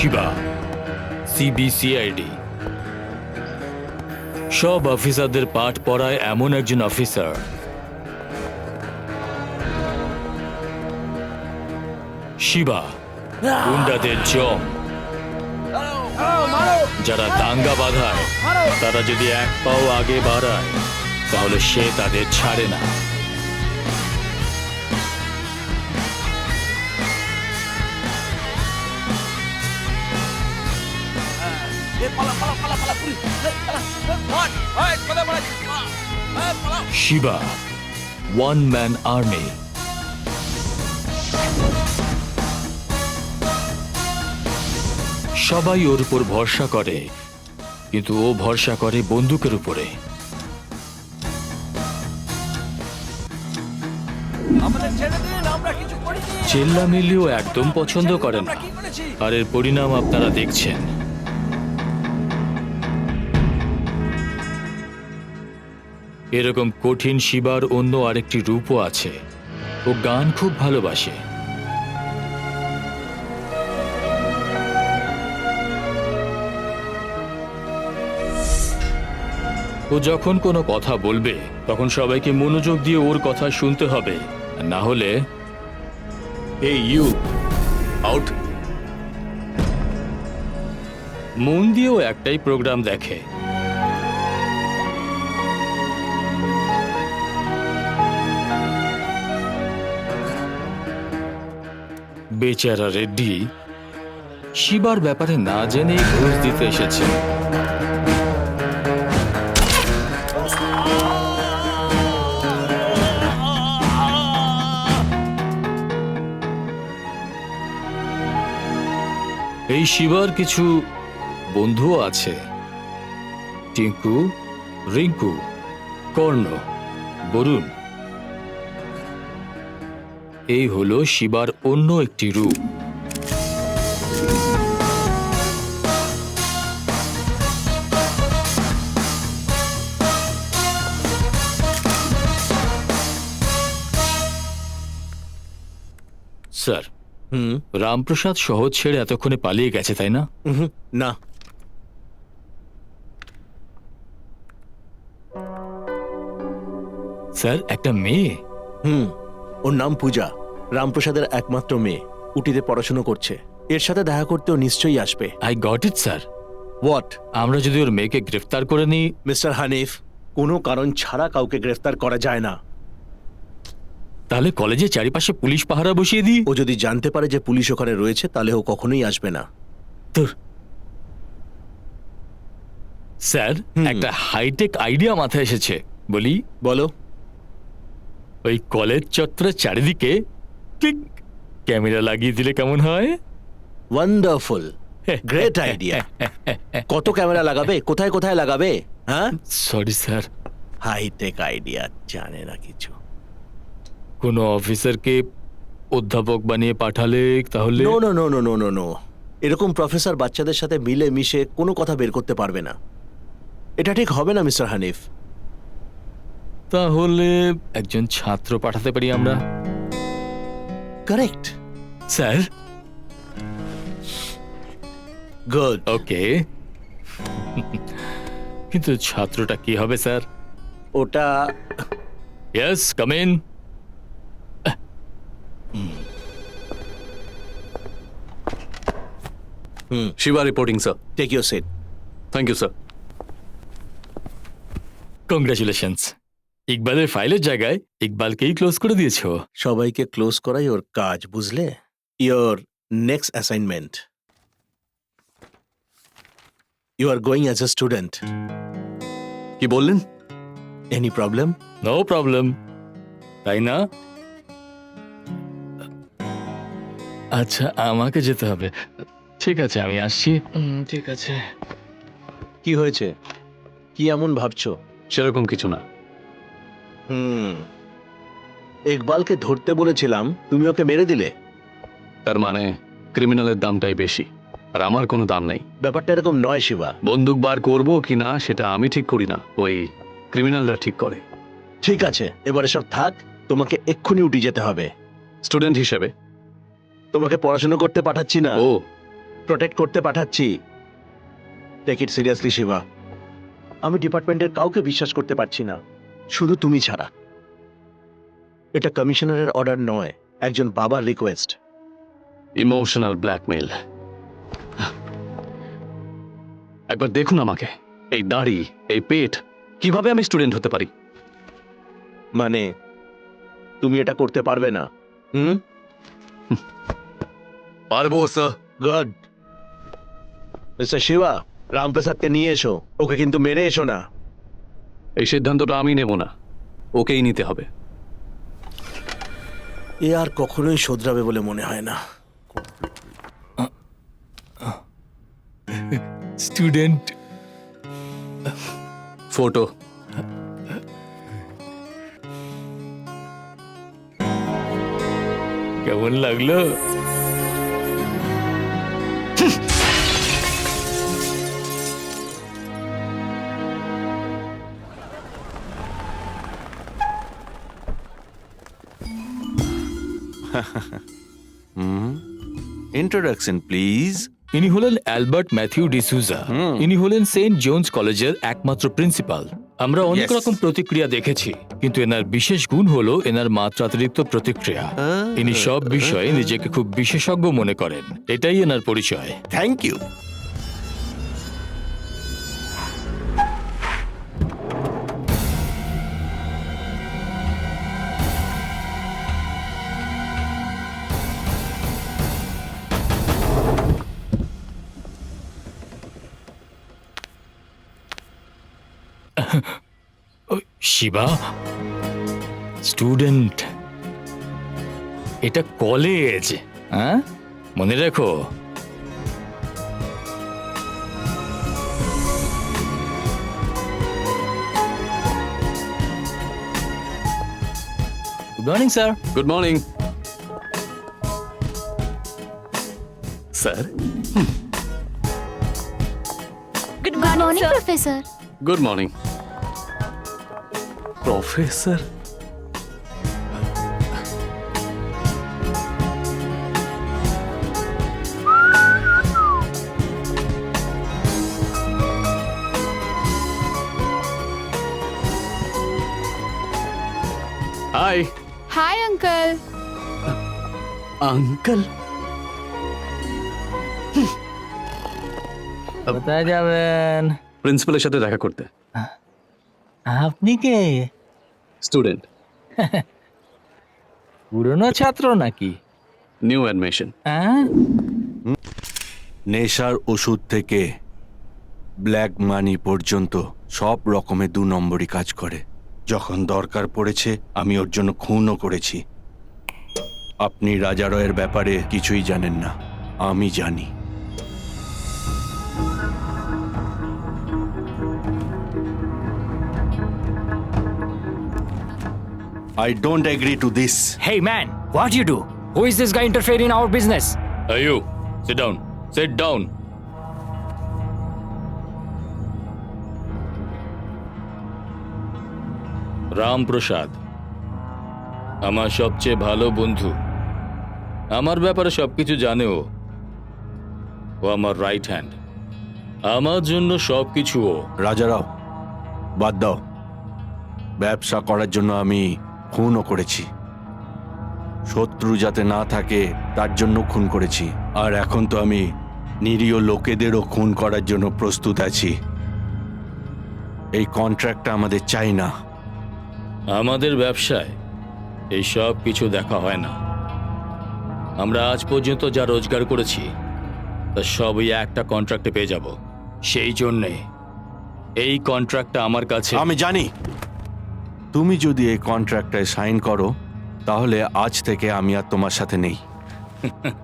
শিবা সিবিসিআইডি সব অফিসারদের পাঠ পড়ায় এমন একজন অফিসার। শিবা, গুন্ডাদের জম। যারা দাঙ্গা বাঁধায়, তারা যদি এক পাও আগে বাড়ায়, তাহলে সে তাদের ছাড়ে না। শিবা ওয়ান ম্যান আর্মি সবাই ওর উপর ভরসা করে কিন্তু ও ভরসা করে বন্দুকের উপরে। করিনি। চেল্লামিলিও একদম পছন্দ করে না। আমরা কি করেছি? আর এর পরিণাম আপনারা দেখছেন। এরকম কঠিন শিবার অন্য আরেকটি রূপও আছে। ও গান খুব ভালোবাসে। ও যখন কোনো কথা বলবে তখন সবাইকে মনোযোগ দিয়ে ওর কথা শুনতে হবে। না হলে এই ইউ আউট। মন দিয়েও একটাই প্রোগ্রাম দেখে। বেচারা রেড্ডি। শিবার ব্যাপারে না জেনে ঘুষ দিতে এসেছে। এই শিবার কিছু বন্ধুও আছে। টিঙ্কু, রিঙ্কু, কর্ণ, বরুণ। এই হলো শিবার অন্য একটি রূপ। স্যার হুম রামপ্রসাদ শহর ছেড়ে এতক্ষণে পালিয়ে গেছে তাই না? না। স্যার একটা মেয়ে? হুম ওর নাম পূজা। রামপ্রসাদের একমাত্র মেয়ে উটিতে পড়াশুনো করছে। এর সাথে দেখা করতেও নিশ্চয়ই আসবে। I got it sir what আমরা যদি ওর মেয়েকে গ্রেফতার করে নিই। মিস্টার হানিফ কোনো কারণ ছাড়া কাউকে গ্রেফতার করা যায় না। তাহলে কলেজে চারিপাশে পুলিশ পাহারা বসিয়ে দিই। ও যদি জানতে পারে যে পুলিশ ওখানে রয়েছে তাহলে ও কখনোই আসবে না। তোর স্যার একটা হাইটেক আইডিয়া মাথায় এসেছে। বলি বলো। ওই কলেজ চত্বরের চারিদিকে ক্লিক ক্যামেরা লাগিয়ে দিলে কেমন হয়? ওয়ান্ডারফুল গ্রেট আইডিয়া কত ক্যামেরা লাগাবে? কোথায় কোথায় লাগাবে? হ্যাঁ? সরি স্যার হাইটেক আইডিয়া জানে না কিছু। কোনো অফিসারকে অধ্যাপক বানিয়ে পাঠালে তাহলে? No no no no no no no এরকম প্রফেসর বাচ্চাদের সাথে মিলে মিশে কোনো কথা বের করতে পারবে না। এটা ঠিক হবে না মিস্টার হানিফ তাহলে একজন ছাত্র পাঠাতে পারি আমরা? কারেক্ট স্যার গুড ওকে কিন্তু ছাত্রটা কি হবে স্যার ওটা yes come in hmm Shiva reporting, sir. Take your seat Thank you, sir. Congratulations ইকবালের ফাইলের জায়গায় ইকবালকেই ক্লোজ করে দিয়েছ। সবাইকে ক্লোজ করাই ওর কাজ বুঝলে? Your next assignment you are going as a student কি বললেন? এনি প্রবলেম নো প্রবলেম তাই না? আচ্ছা আমাকে যেতে হবে। ঠিক আছে আমি আসছি। ঠিক আছে। কি হয়েছে? কি এমন ভাবছ? সেরকম কিছু না। হুম। ইকবালকে ধরতে বলেছিলাম তুমি ওকে মেরে দিলে। তার মানে ক্রিমিনালের দামটাই বেশি আর আমার কোনো দাম নেই। ব্যাপারটা এরকম নয় শিবা। বন্দুক বার করব কি না সেটা আমি ঠিক করি না। ওই ক্রিমিনালরা ঠিক করে। ঠিক আছে এবারে সব থাক তোমাকে এক্ষুনি উঠে যেতে হবে। স্টুডেন্ট হিসেবে? তোমাকে পড়াশোনা করতে পাঠাচ্ছি না। ও। প্রোটেক্ট করতে পাঠাচ্ছি। Take it seriously Shiva. আমি ডিপার্টমেন্টের কাউকে বিশ্বাস করতে পারছি না। শুধু তুমি ছাড়া। এটা কমিশনারের অর্ডার নয় একজন বাবার রিকোয়েস্ট। ইমোশনাল ব্ল্যাকমেল একবার দেখুন আমাকে এই দাড়ি এই পেট কীভাবে আমি স্টুডেন্ট হতে পারি? মানে তুমি এটা করতে পারবে না। হুম? পারব স্যার গুড মিস্টার শিবা রামপ্রসাদকে নিয়ে এসো। ওকে কিন্তু মেরে এসো না। এই সিদ্ধান্তটা আমি নেব না। ওকেই নিতে হবে। এ আর কখনোই শোধরাবে বলে মনে হয় না। স্টুডেন্ট। ফটো। কেমন লাগল? ইন্ট্রোডাকশন প্লিজ ইনি হলেন অ্যালবার্ট ম্যাথিউ ডিসুজা ইনি হলেন সেন্ট জোন্স কলেজের একমাত্র প্রিন্সিপাল। আমরা অনেক রকম প্রতিক্রিয়া দেখেছি কিন্তু এনার বিশেষ গুণ হলো এনার মাত্রাতিরিক্ত প্রতিক্রিয়া। ইনি সব বিষয়ে নিজেকে খুব বিশেষজ্ঞ মনে করেন। এটাই এনার পরিচয়। Thank you Shiva? স্টুডেন্ট এটা কলেজ হ্যাঁ? মনে রেখো। Good morning sir good morning sir Good morning, Professor. Good morning professor hi Hi, Uncle. Uncle কোথায় যাবেন প্রিন্সিপালের সাথে দেখা করতে আপনি কে? স্টুডেন্ট। পুরনো ছাত্র নাকি? New admission. হ্যাঁ? নেশার ওষুধ থেকে ব্ল্যাক মানি পর্যন্ত সব রকমের দু নম্বরই কাজ করে। যখন দরকার পড়েছে আমি ওর জন্য খুনও করেছি। আপনি রাজারয়ের ব্যাপারে কিছুই জানেন না। আমি জানি। I don't agree to this Hey man, what you do? Who is this guy interfering in our business? Hey you, sit down. Sit down. Ramprasad আমার সবচেয়ে ভালো বন্ধু আমার ব্যাপারে সবকিছু জানে ও ও আমার রাইট হ্যান্ড আমার জন্য সবকিছু ও রাজারাও বাদ দাও ব্যবসা করার জন্য আমি খুনও করেছি। শত্রু যাতে না থাকে তার জন্য খুন করেছি। আর এখন তো আমি নিরীহ লোকেদেরও খুন করার জন্য প্রস্তুত আছি। এই কন্ট্রাক্টটা আমাদের চাই না। আমাদের ব্যবসায় এই সব কিছু দেখা হয় না। আমরা আজ পর্যন্ত যা রোজগার করেছি তা সবই একটা কন্ট্রাক্টে পেয়ে যাব। সেই জন্যে এই কন্ট্রাক্টটা আমার কাছে আমি জানি। তুমি যদি এই কন্ট্রাক্টে সাইন করো তাহলে আজ থেকে আমি আর তোমার সাথে নেই।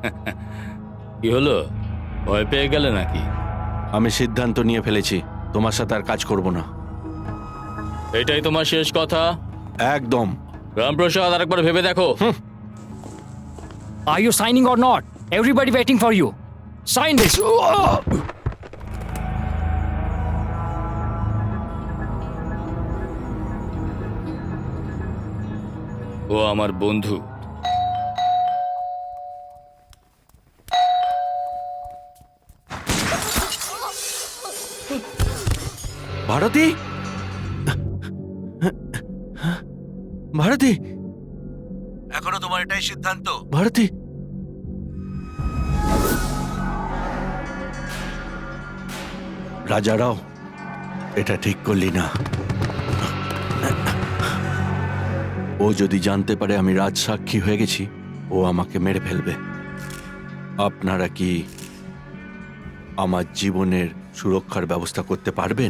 কি হলো? ভয় পেয়ে গেলে নাকি? আমি সিদ্ধান্ত নিয়ে ফেলেছি তোমার সাথে আর কাজ করব না। এটাই তোমার শেষ কথা? একদম। রামপ্রসাদ আরেকবার ভেবে দেখো। Are you signing or not Everybody waiting for you sign this. ও আমার বন্ধু। ভারতী? ভারতী? এখনও তোমার এটাই সিদ্ধান্ত? ভারতী? রাজা রাও এটা ঠিক করলি না। ও যদি জানতে পারে আমি রাজসাক্ষী হয়ে গেছি, ও আমাকে মেরে ফেলবে। আপনারা কি আমার জীবনের সুরক্ষার ব্যবস্থা করতে পারবেন?